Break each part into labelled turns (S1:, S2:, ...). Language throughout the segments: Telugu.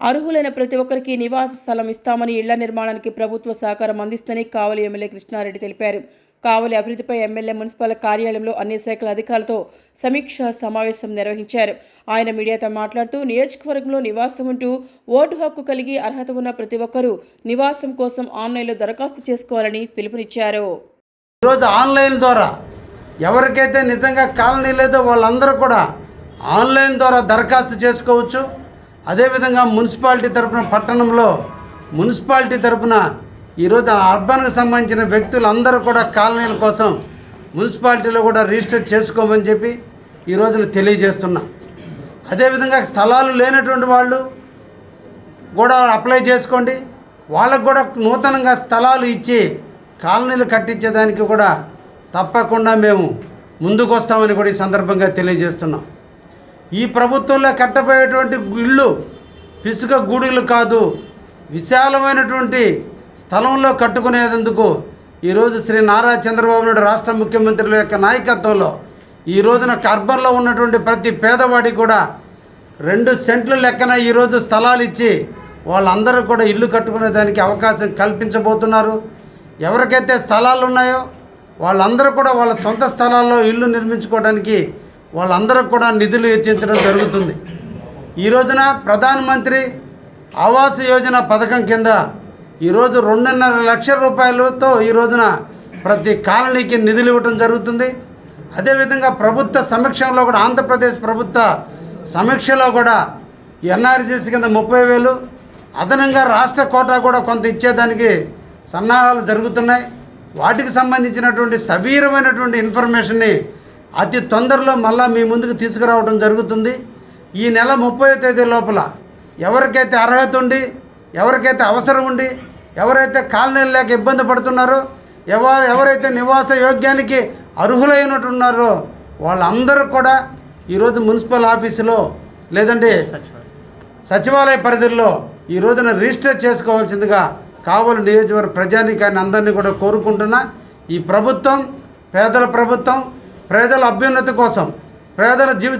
S1: అర్హులైన ప్రతి ఒక్కరికి నివాస స్థలం ఇస్తామని ఇళ్ళ నిర్మాణానికి ప్రభుత్వ సహకారం అందిస్తని కావలి ఎమ్మెల్యే కృష్ణారెడ్డి తెలిపారు. కావలి అభివృద్ధిపై ఎమ్మెల్యే మున్సిపల్ కార్యాలయంలో అన్ని శాఖల అధికారులతో సమీక్షా సమావేశం నిర్వహించారు. ఆయన మీడియాతో మాట్లాడుతూ నియోజకవర్గంలో నివాసం ఉంటూ ఓటు హక్కు కలిగి అర్హత ఉన్న ప్రతి ఒక్కరూ నివాసం కోసం ఆన్లైన్లో దరఖాస్తు చేసుకోవాలని పిలుపునిచ్చారు.
S2: ఈరోజు ఆన్లైన్ ద్వారా ఎవరికైతే నిజంగా కాలనీ లేదో వాళ్ళందరూ కూడా ఆన్లైన్ ద్వారా దరఖాస్తు చేసుకోవచ్చు. అదేవిధంగా మున్సిపాలిటీ తరపున పట్టణంలో మున్సిపాలిటీ తరపున ఈరోజు అర్బన్కి సంబంధించిన వ్యక్తులందరూ కూడా కాలనీల కోసం మున్సిపాలిటీలో కూడా రిజిస్టర్ చేసుకోమని చెప్పి ఈ రోజున తెలియజేస్తున్నా. అదేవిధంగా స్థలాలు లేనటువంటి వాళ్ళు కూడా అప్లై చేసుకోండి. వాళ్ళకు కూడా నూతనంగా స్థలాలు ఇచ్చి కాలనీలు కట్టించేదానికి కూడా తప్పకుండా మేము ముందుకు వస్తామని కూడా ఈ సందర్భంగా తెలియజేస్తున్నాం. ఈ ప్రభుత్వంలో కట్టబోయేటువంటి ఇళ్ళు పిసుక గూడులు కాదు విశాలమైనటువంటి స్థలంలో కట్టుకునేందుకు ఈరోజు శ్రీ నారా చంద్రబాబు నాయుడు రాష్ట్ర ముఖ్యమంత్రుల యొక్క నాయకత్వంలో ఈ రోజున కర్బర్లో ఉన్నటువంటి ప్రతి పేదవాడికి కూడా రెండు సెంట్లు లెక్కన ఈరోజు స్థలాలు ఇచ్చి వాళ్ళందరూ కూడా ఇల్లు కట్టుకునే దానికి అవకాశం కల్పించబోతున్నారు. ఎవరికైతే స్థలాలు ఉన్నాయో వాళ్ళందరూ కూడా వాళ్ళ సొంత స్థలాల్లో ఇల్లు నిర్మించుకోవడానికి వాళ్ళందరికి కూడా నిధులు వెచ్చించడం జరుగుతుంది. ఈ రోజున ప్రధానమంత్రి ఆవాస్ యోజన పథకం కింద ఈరోజు రెండున్నర లక్షల రూపాయలతో ఈ రోజున ప్రతి కాలనీకి నిధులు ఇవ్వటం జరుగుతుంది. అదేవిధంగా ప్రభుత్వ సమీక్షలో కూడా ఆంధ్రప్రదేశ్ ప్రభుత్వ సమీక్షలో కూడా ఎన్ఆర్జీసీ కింద ముప్పై వేలు అదనంగా రాష్ట్ర కోటా కూడా కొంత ఇచ్చేదానికి సన్నాహాలు జరుగుతున్నాయి. వాటికి సంబంధించినటువంటి సవీరమైనటువంటి ఇన్ఫర్మేషన్ని అతి తొందరలో మళ్ళా మీ ముందుకు తీసుకురావడం జరుగుతుంది. ఈ నెల ముప్పై తేదీ లోపల ఎవరికైతే అర్హత ఉండి ఎవరికైతే అవసరం ఉండి ఎవరైతే కాలనీలు లేక ఇబ్బంది పడుతున్నారో ఎవరు ఎవరైతే నివాస యోగ్యానికి అర్హులైనట్టున్నారో వాళ్ళందరూ కూడా ఈరోజు మున్సిపల్ ఆఫీసులో లేదంటే సచివాలయ పరిధిలో ఈ రోజున రిజిస్టర్ చేసుకోవాల్సిందిగా కావలి నియోజకవర్గ ప్రజానికాన్ని అందరినీ కూడా కోరుకుంటున్నా. ఈ ప్రభుత్వం పేదల ప్రభుత్వం పేదల అభ్యున్నతి కోసం పేదల జీవ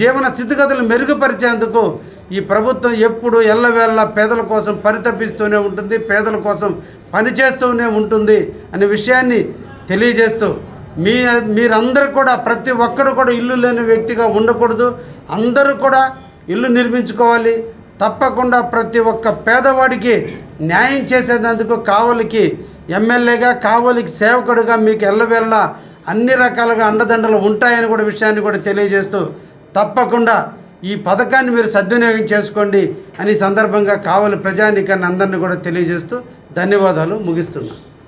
S2: జీవన స్థితిగతులు మెరుగుపరిచేందుకు ఈ ప్రభుత్వం ఎప్పుడు ఎల్లవేళ్ళ పేదల కోసం పరితపిస్తూనే ఉంటుంది పేదల కోసం పనిచేస్తూనే ఉంటుంది అనే విషయాన్ని తెలియజేస్తూ మీ మీరందరూ కూడా ప్రతి ఒక్కరు కూడా ఇల్లు లేని వ్యక్తిగా ఉండకూడదు. అందరూ కూడా ఇల్లు నిర్మించుకోవాలి. తప్పకుండా ప్రతి ఒక్క పేదవాడికి న్యాయం చేసేందుకు కావలికి ఎమ్మెల్యేగా కావలికి సేవకుడిగా మీకు ఎల్లవేళ్ళ అన్ని రకాలుగా అండదండలు ఉంటాయని కూడా విషయాన్ని కూడా తెలియజేస్తూ తప్పకుండా ఈ పథకాన్ని మీరు సద్వినియోగం చేసుకోండి అని సందర్భంగా కావలి ప్రజానీకాన్ని అందరినీ కూడా తెలియజేస్తూ ధన్యవాదాలు ముగిస్తున్నాను